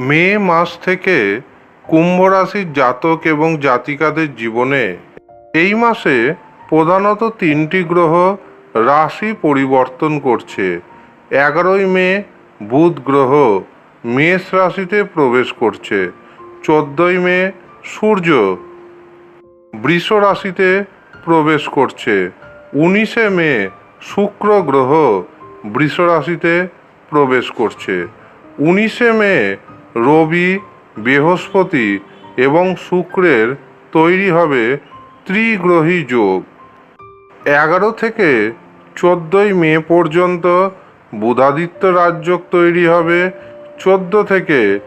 মে মাস থেকে কুম্ভ রাশির জাতক এবং জাতিকাদের জীবনে এই মাসে প্রধানত তিনটি গ্রহ রাশি পরিবর্তন করছে। এগারোই মে বুধ গ্রহ মেষ রাশিতে প্রবেশ করছে। চোদ্দই মে সূর্য বৃষ রাশিতে প্রবেশ করছে। উনিশে মে শুক্র গ্রহ বৃষ রাশিতে প্রবেশ করছে। উনিশে মে রবি, বৃহস্পতি এবং শুক্রের তৈরি হবে ত্রিগ্রহী যোগ। এগারো থেকে চোদ্দোই মে পর্যন্ত বুধাদিত্য রাজযোগ তৈরি হবে। চোদ্দ থেকে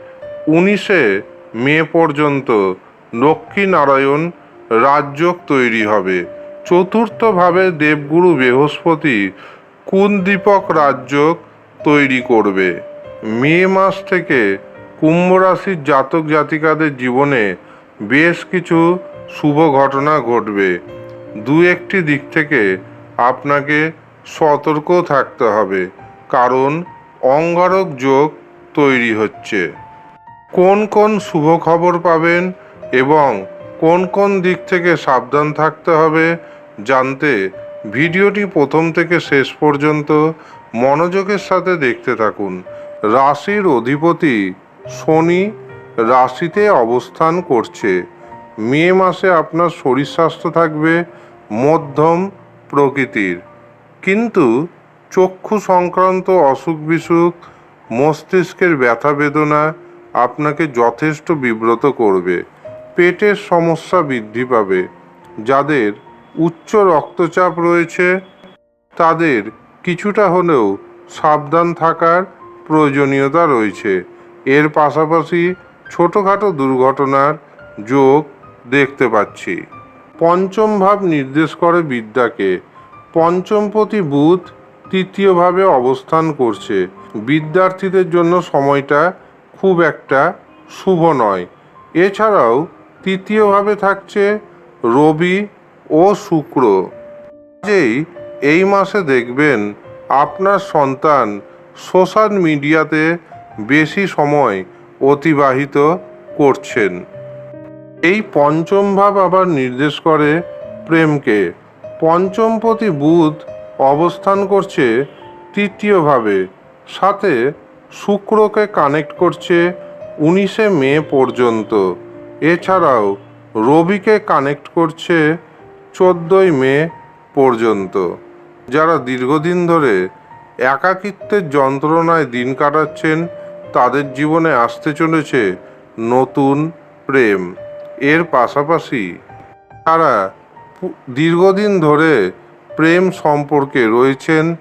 উনিশে মে পর্যন্ত লক্ষ্মীনারায়ণ রাজযোগ তৈরি হবে। চতুর্থভাবে দেবগুরু বৃহস্পতি কুন্দীপক রাজযোগ তৈরি করবে। মে মাস থেকে কুম্ভ রাশির জাতক জাতিকাদের জীবনে বেশ কিছু শুভ ঘটনা ঘটবে। দু একটি দিক থেকে আপনাকে সতর্ক থাকতে হবে, কারণ অঙ্গারক যোগ তৈরি হচ্ছে। কোন কোন শুভ খবর পাবেন এবং কোন কোন দিক থেকে সাবধান থাকতে হবে জানতে ভিডিওটি প্রথম থেকে শেষ পর্যন্ত মনোযোগের সাথে দেখতে থাকুন। রাশির অধিপতি শনি রাশিতে অবস্থান করছে। মে মাসে আপনার শরীর স্বাস্থ্য থাকবে মধ্যম প্রকৃতির। কিন্তু চক্ষু সংক্রান্ত অসুখ বিসুখ, মস্তিষ্কের ব্যথা বেদনা আপনাকে যথেষ্ট বিব্রত করবে। পেটের সমস্যা বৃদ্ধি পাবে। যাদের উচ্চ রক্তচাপ রয়েছে, তাদের কিছুটা হলেও সাবধান থাকার প্রয়োজনীয়তা রয়েছে। এর পাশাপাশি ছোটোখাটো দুর্ঘটনার যোগ দেখতে পাচ্ছি। পঞ্চম ভাব নির্দেশ করে বিদ্যাকে। পঞ্চমপতি বুধ তৃতীয়ভাবে অবস্থান করছে। বিদ্যার্থীদের জন্য সময়টা খুব একটা শুভ নয়। এছাড়াও তৃতীয়ভাবে থাকছে রবি ও শুক্র। যেই এই মাসে দেখবেন আপনার সন্তান সোশ্যাল মিডিয়াতে বেশি সময় অতিবাহিত করছেন। এই পঞ্চম ভাব আবার নির্দেশ করে প্রেমকে। পঞ্চমপতি বুধ অবস্থান করছে তৃতীয়ভাবে সাথে শুক্রকে কানেক্ট করছে উনিশে মে পর্যন্ত। এছাড়াও রবিকে কানেক্ট করছে চোদ্দোই মে পর্যন্ত। যারা দীর্ঘদিন ধরে একাকিত্বের যন্ত্রণায় দিন কাটাচ্ছেন তাদের জীবনে আসতে চলেছে নতুন প্রেম। এর পাশাপাশি তারা দীর্ঘদিন ধরে প্রেম সম্পর্কে রয়েছেন।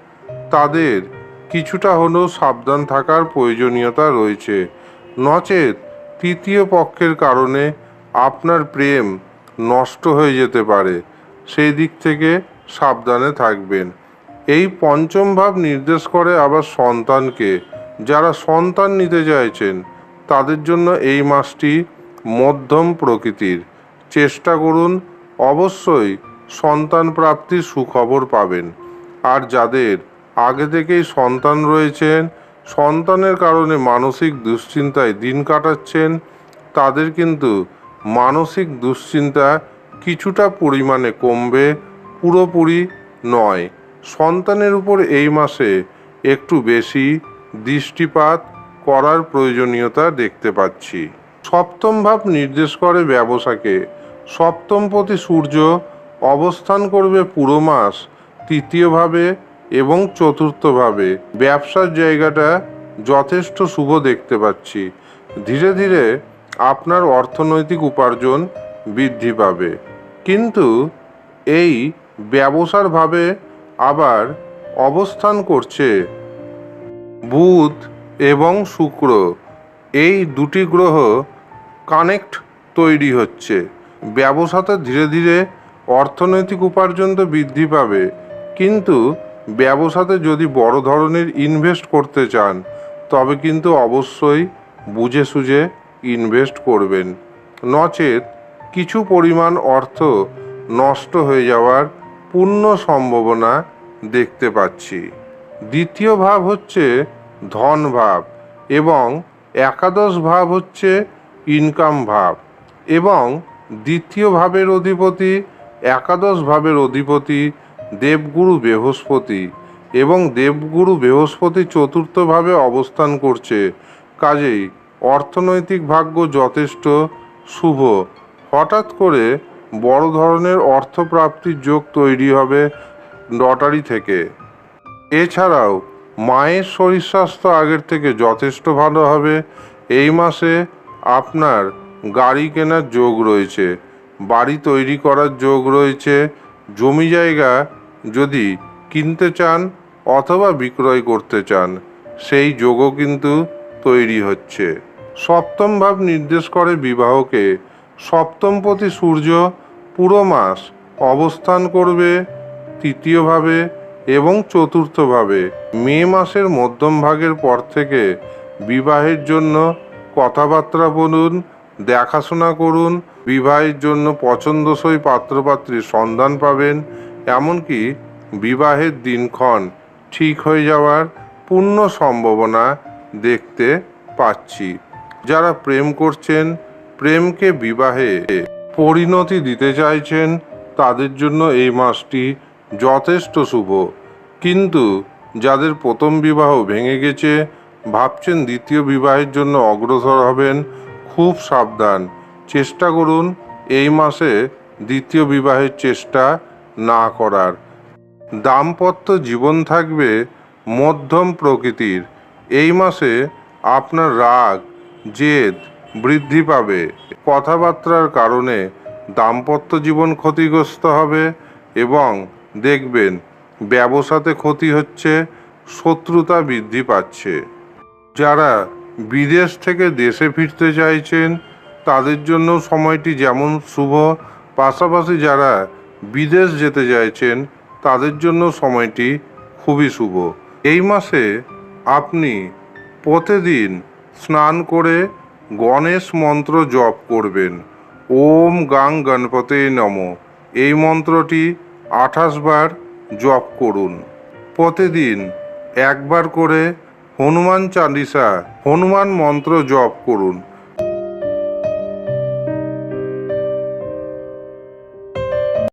তাদের কিছুটা হলেও সাবধান থাকার প্রয়োজনীয়তা রয়েছে। নচেত তৃতীয় পক্ষের কারণে আপনার প্রেম নষ্ট হয়ে যেতে পারে। সেই দিক থেকে সাবধানে থাকবেন। এই পঞ্চম ভাব নির্দেশ করে আবার সন্তানকে যারা সন্তান নিতে চাইছেন, তাদের জন্য এই মাসটি মধ্যম প্রকৃতির। চেষ্টা করুন অবশ্যই সন্তান প্রাপ্তির সুখবর পাবেন। আর যাদের আগে থেকেই সন্তান রয়েছেন, সন্তানের কারণে মানসিক দুশ্চিন্তায় দিন কাটাচ্ছেন, তাদের কিন্তু মানসিক দুশ্চিন্তা কিছুটা পরিমাণে কমবে, পুরোপুরি নয়। সন্তানের উপর এই মাসে একটু বেশি দৃষ্টিপাত করার প্রয়োজনীয়তা দেখতে পাচ্ছি। সপ্তম ভাব নির্দেশ করে ব্যবসাকে। সপ্তম প্রতি সূর্য অবস্থান করবে পুরো মাস তৃতীয়ভাবে এবং চতুর্থভাবে ব্যবসার জায়গাটা যথেষ্ট শুভ দেখতে পাচ্ছি। ধীরে ধীরে আপনার অর্থনৈতিক উপার্জন বৃদ্ধি পাবে। কিন্তু এই ব্যবসারভাবে আবার অবস্থান করছে বুধ এবং শুক্র, এই দুটি গ্রহ কানেক্ট তৈরি হচ্ছে। ব্যবসাতে ধীরে ধীরে অর্থনৈতিক উপার্জন তো বৃদ্ধি পাবে, কিন্তু ব্যবসাতে যদি বড় ধরনের ইনভেস্ট করতে চান, তবে কিন্তু অবশ্যই বুঝে সুঝে ইনভেস্ট করবেন। নচেত কিছু পরিমাণ অর্থ নষ্ট হয়ে যাওয়ার পূর্ণ সম্ভাবনা দেখতে পাচ্ছি। দ্বিতীয় ভাব হচ্ছে ধন ভাব এবং একাদশ ভাব হচ্ছে ইনকাম ভাব এবং দ্বিতীয় ভাবের অধিপতি, একাদশ ভাবের অধিপতি দেবগুরু বৃহস্পতি এবং দেবগুরু বৃহস্পতি চতুর্থভাবে অবস্থান করছে। কাজেই অর্থনৈতিক ভাগ্য যথেষ্ট শুভ। হঠাৎ করে বড় ধরনের অর্থপ্রাপ্তির যোগ তৈরি হবে লটারি থেকে। এছাড়াও, মায়ের শরীর স্বাস্থ্য আগের থেকে যথেষ্ট ভালো হবে। এই মাসে আপনার গাড়ি কেনার যোগ রয়েছে। বাড়ি তৈরি করার যোগ রয়েছে। জমি জায়গা যদি কিনতে চান অথবা বিক্রয় করতে চান, সেই যোগও কিন্তু তৈরি হচ্ছে। সপ্তম ভাব নির্দেশ করে বিবাহকে। সপ্তমপতি সূর্য পুরো মাস অবস্থান করবে। তৃতীয়ভাবে এবং চতুর্থভাবে মে মাসের মধ্যম ভাগের পর থেকে বিবাহের জন্য কথাবার্তা বলুন, দেখাশোনা করুন, বিবাহের জন্য পছন্দসই পাত্রপাত্রীর সন্ধান পাবেন, এমনকি বিবাহের দিনক্ষণ ঠিক হয়ে যাওয়ার পূর্ণ সম্ভাবনা দেখতে পাচ্ছি। যারা প্রেম করছেন, প্রেমকে বিবাহে পরিণতি দিতে চাইছেন, তাদের জন্য এই মাসটি যথেষ্ট শুভ। কিন্তু যাদের প্রথম বিবাহ ভেঙে গেছে, ভাবছেন দ্বিতীয় বিবাহের জন্য অগ্রসর হবেন, খুব সাবধান। চেষ্টা করুন এই মাসে দ্বিতীয় বিবাহের চেষ্টা না করার। দাম্পত্য জীবন থাকবে মধ্যম প্রকৃতির। এই মাসে আপনার রাগ, জেদ বৃদ্ধি পাবে। কথাবার্তার কারণে দাম্পত্য জীবন ক্ষতিগ্রস্ত হবে এবং দেখবেন, ব্যবসাতে ক্ষতি হচ্ছে, শত্রুতা বৃদ্ধি পাচ্ছে। যারা বিদেশ থেকে দেশে ফিরতে চাইছেন, তাদের জন্য সময়টি যেমন শুভ, পাশাপাশি যারা বিদেশ যেতে চাইছেন, তাদের জন্য সময়টি খুবই শুভ। এই মাসে আপনি প্রতিদিন স্নান করে গণেশ মন্ত্র জপ করবেন। ওম গাং গণপতে নম। এই মন্ত্রটি আঠাশ বার জপ করুন। প্রতিদিন একবার করে হনুমান চালিসা হনুমান মন্ত্র জপ করুন।